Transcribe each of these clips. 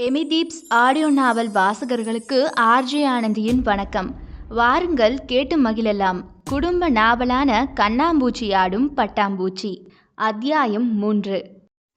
எமிதீப்ஸ் audio நாவல் வாசகர்களுக்கு RJ ஆனந்தியின் வணக்கம். வாருங்கள் கேட்டு மகிழலாம். குடும்ப நாவலான கண்ணாம்பூச்சி ஆடும் பட்டாம்பூச்சி. அத்தியாயம் மூன்று.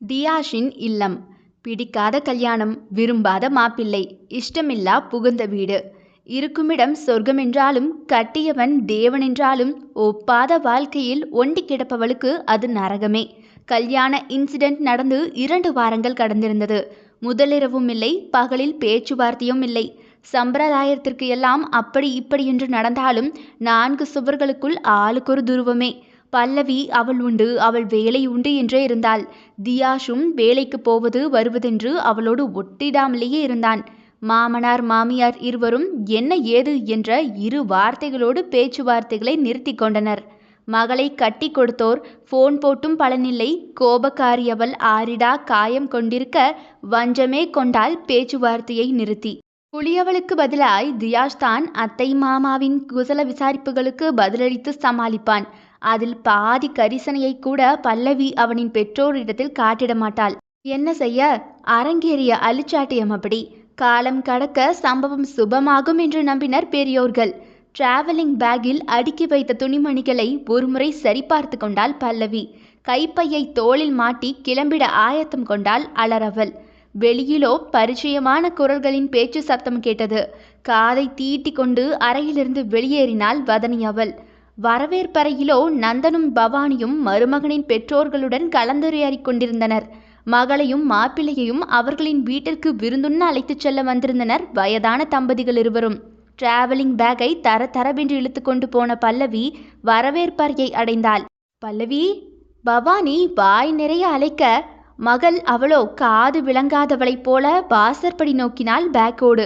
தியாஷின் இல்லம். பிடிக்காத கல்யாணம் விரும்பாத மாப்பிள்ளை இஷ்டமில்லா புகுந்த வீடு. இருக்குமிடம் சொர்க்கமென்றாலும் கட்டியவன் தேவனென்றாலும் ஒப்பாத வாழ்க்கையில் ஒண்டி கிடப்பவளுக்கு அது நரகமே. கல்யாண இன்சிடென்ட் நடந்து இரண்டு வாரங்கள் கடந்திருந்தது. முதலிரவும் இல்லை பகலில் பேச்சுவார்த்தையும் இல்லை. சம்பிரதாயத்திற்கு எல்லாம் அப்படி இப்படி என்று நடந்தாலும் நான்கு சுவர்களுக்குள் ஆளுக்கொரு துருவமே. பல்லவி அவள் உண்டு அவள் வேலை உண்டு என்றே இருந்தாள். தியாஷும் வேலைக்கு போவது வருவதென்று அவளோடு ஒட்டிடாமலேயே இருந்தான். மாமனார் மாமியார் இருவரும் என்ன ஏது என்ற இரு வார்த்தைகளோடு பேச்சுவார்த்தைகளை நிறுத்தி கொண்டனர். மகளை கட்டி கொடுத்தோர். ஃபோன் போட்டும் பலனில்லை. கோபக்காரியவள் ஆரிடா காயம் கொண்டிருக்க வஞ்சமே கொண்டால் பேச்சுவார்த்தையை நிறுத்தி. புளியவளுக்கு பதிலாய் தியாஷ் தான் அத்தை மாமாவின் குசல விசாரிப்புகளுக்கு பதிலளித்து சமாளிப்பான். அதில் பாதி கரிசனையை கூட பல்லவி அவனின் பெற்றோரிடத்தில் காட்டிட மாட்டாள். என்ன செய்ய? அரங்கேறிய அலிச்சாட்டியம் அப்படி. காலம் கடக்க சம்பவம் சுபமாகும் என்று நம்பினர் பெரியோர்கள். டிராவலிங் பேக்கில் அடுக்கி வைத்த துணிமணிகளை ஒருமுறை சரிபார்த்து கொண்டாள் பல்லவி. கைப்பையை தோளில் மாட்டி கிளம்பிட ஆயத்தம் கொண்டாள் அலறவள். வெளியிலோ பரிச்சயமான குரல்களின் பேச்சு சத்தம் கேட்டது. காதை தீட்டி கொண்டு அறையிலிருந்து வெளியேறினாள் வதனி அவள். வரவேற்பறையிலோ நந்தனும் பவானியும் மருமகனின் பெற்றோர்களுடன் கலந்துரையாடிக் கொண்டிருந்தனர். மகளையும் மாப்பிள்ளையையும் அவர்களின் வீட்டிற்கு விருந்துண்ண அழைத்துச் செல்ல வந்திருந்தனர் வயதான தம்பதிகள் இருவரும். டிராவலிங் பேக்கை தர தரவென்று இழுத்து கொண்டு போன பல்லவி வரவேற்பறையை அடைந்தாள். பல்லவி பவானி வாய் நிறைய அழைக்க மகள் அவளோ காது விளங்காதவளைப் போல வாசற்படி நோக்கினாள் பேக்கோடு.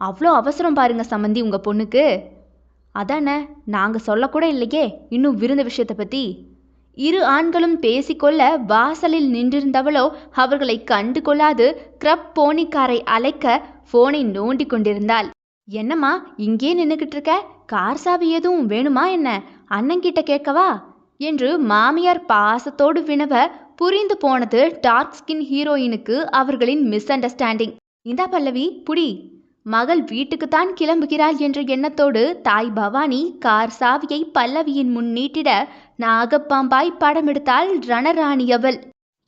அவ்வளோ அவசரம் பாருங்க சம்மந்தி உங்கள் பொண்ணுக்கு. அதானே நாங்கள் சொல்லக்கூட இல்லையே இன்னும் விருந்த விஷயத்தை பற்றி இரு ஆண்களும் பேசிக்கொள்ள வாசலில் நின்றிருந்தவளோ அவர்களை கண்டு கொள்ளாது கிரப் போனிக்காரை அழைக்க ஃபோனை நோண்டி கொண்டிருந்தாள். என்னம்மா இங்கே நின்றுக்கிட்டு இருக்க கார் சாவி எதுவும் வேணுமா என்ன? அண்ணங்கிட்ட கேட்கவா? என்று மாமியார் பாசத்தோடு வினவ புரிந்து போனது டார்க் ஸ்கின் ஹீரோயினுக்கு அவர்களின் மிஸ் அண்டர்ஸ்டாண்டிங் இந்தா பல்லவி புடி. மகள் வீட்டுக்குத்தான் கிளம்புகிறாள் என்ற எண்ணத்தோடு தாய் பவானி கார் சாவியை பல்லவியின் முன் நீட்டிட நாகப்பாம்பாய் படம் எடுத்தாள் ரணராணி அவள்.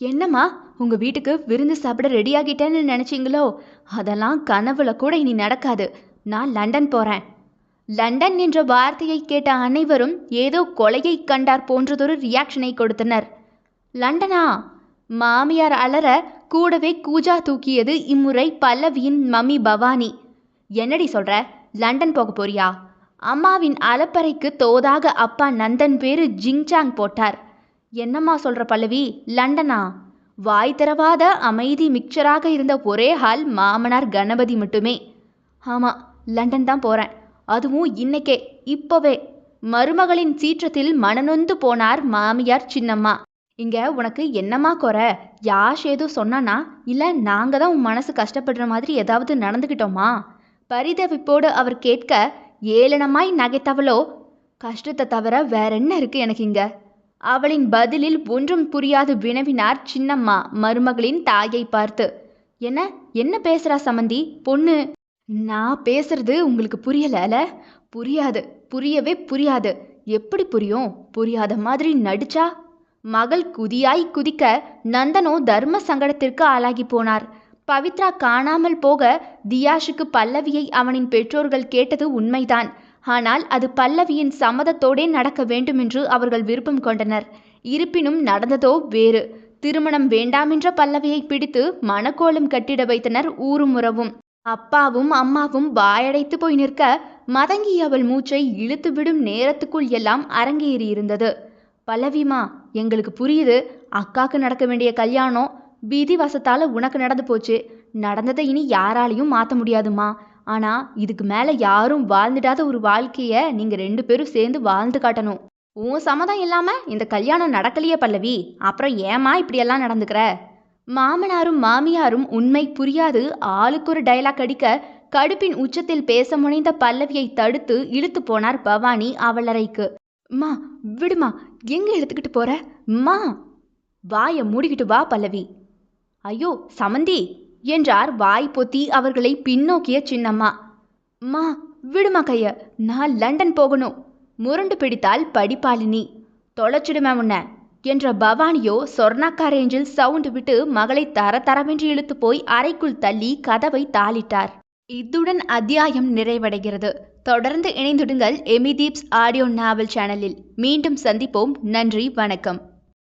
என்னம்மா உங்க வீட்டுக்கு விருந்து சாப்பிட ரெடியாகிட்டேன்னு நினைச்சிங்களோ நினைச்சீங்களோ? அதெல்லாம் கனவுல கூட இனி நடக்காது. நான் லண்டன் போறேன். லண்டன் என்ற வார்த்தையை கேட்ட அனைவரும் ஏதோ கொலையை கண்டார் போன்றதொரு ரியாக்ஷனை கொடுத்தனர். லண்டனா? மாமியார் அலற கூடவே கூஜா தூக்கியது இம்முறை பல்லவியின் மம்மி பவானி. என்னடி சொல்ற? லண்டன் போக போறியா? அம்மாவின் அலப்பறைக்கு தோதாக அப்பா நந்தன் பேரு ஜிங்சாங் போட்டார். என்னம்மா சொல்ற பல்லவி? லண்டனா? வாய் திறவாத அமைதி மிக்சராக இருந்த ஒரே ஹால் மாமனார் கணபதி மட்டுமே. ஆமா லண்டன் தான் போகிறேன் அதுவும் இன்னைக்கே. இப்போவே. மருமகளின் சீற்றத்தில் மனநொந்து போனார் மாமியார் சின்னம்மா. இங்க உனக்கு என்னம்மா குறை? யாஷ் ஏதோ சொன்னானா? இல்லை நாங்கள் தான் உன் மனசு கஷ்டப்படுற மாதிரி ஏதாவது நடந்துக்கிட்டோமா பரிதவிப்போடு அவர் கேட்க ஏளனமாய் நகைத்தவளோ? கஷ்டத்தை தவிர வேற என்ன இருக்கு எனக்கு இங்க? அவளின் பதிலில் ஒன்றும் புரியாது வினவினார் சின்னம்மா மருமகளின் தாயை பார்த்து. என்ன? என்ன பேசுறா சமந்தி? பொண்ணு? நான் பேசுறது உங்களுக்கு புரியலல புரியாது. புரியவே புரியாது. எப்படி புரியும்? புரியாத மாதிரி நடிச்சா? மகள் குதியாய் குதிக்க நந்தனோ தர்ம சங்கடத்திற்கு ஆளாகி போனார். பவித்ரா காணாமல் போக தியாஷுக்கு பல்லவியை அவனின் பெற்றோர்கள் கேட்டது உண்மைதான். ஆனால் அது பல்லவியின் சம்மதத்தோடே நடக்க வேண்டுமென்று அவர்கள் விருப்பம் கொண்டனர். இருப்பினும் நடந்ததோ வேறு. திருமணம் வேண்டாமென்ற பல்லவியை பிடித்து மணக்கோலம் கட்டிட வைத்தனர் ஊரும் உறவும். அப்பாவும் அம்மாவும் வாயடைத்து போய் நிற்க மதங்கி அவள் மூச்சை இழுத்துவிடும் நேரத்துக்குள் எல்லாம் அரங்கேறியிருந்தது பல்லவிமா எங்களுக்கு புரியுது. அக்காக்கு நடக்க வேண்டிய கல்யாணம் விதி வசத்தால் உனக்கு நடந்து போச்சு. நடந்ததை இனி யாராலையும் மாற்ற முடியாதுமா. ஆனால் இதுக்கு மேலே யாரும் வாழ்ந்துடாத ஒரு வாழ்க்கையை நீங்கள் ரெண்டு பேரும் சேர்ந்து வாழ்ந்து காட்டணும். உன் சம்மதம் இல்லாமல் இந்த கல்யாணம் நடக்கலையே பல்லவி. அப்புறம் ஏமா இப்படியெல்லாம் நடந்துக்கிற? மாமனாரும் மாமியாரும் உண்மை புரியாது. ஆளுக்கு ஒரு டைலாக் அடிக்க கடுப்பின் உச்சத்தில் பேச முனைந்த பல்லவியை தடுத்து இழுத்து போனார் பவானி அவளறைக்கு மா விடுமா எங்க எடுத்துக்கிட்டு போற? மா! வாயை மூடிக்கிட்டு வா பல்லவி. ஐயோ சமந்தி! என்றார் வாய் பொத்தி அவர்களை பின்னோக்கிய சின்னம்மா. மா விடுமா கைய நான் லண்டன் போகணும். முரண்டு பிடித்தால் படிப்பாளினி. தொலைச்சிடுமே உன்ன? என்ற பவானியோ சொர்ணாக்கா ரேஞ்சில் சவுண்டு விட்டு மகளை தர தரவென்று இழுத்து போய் அறைக்குள் தள்ளி கதவை தாளிட்டார். இத்துடன் அத்தியாயம் நிறைவடைகிறது. தொடர்ந்து இணைந்திடுங்கள் எமிதீப்ஸ் ஆடியோ நாவல் சேனலில். மீண்டும் சந்திப்போம். நன்றி வணக்கம்.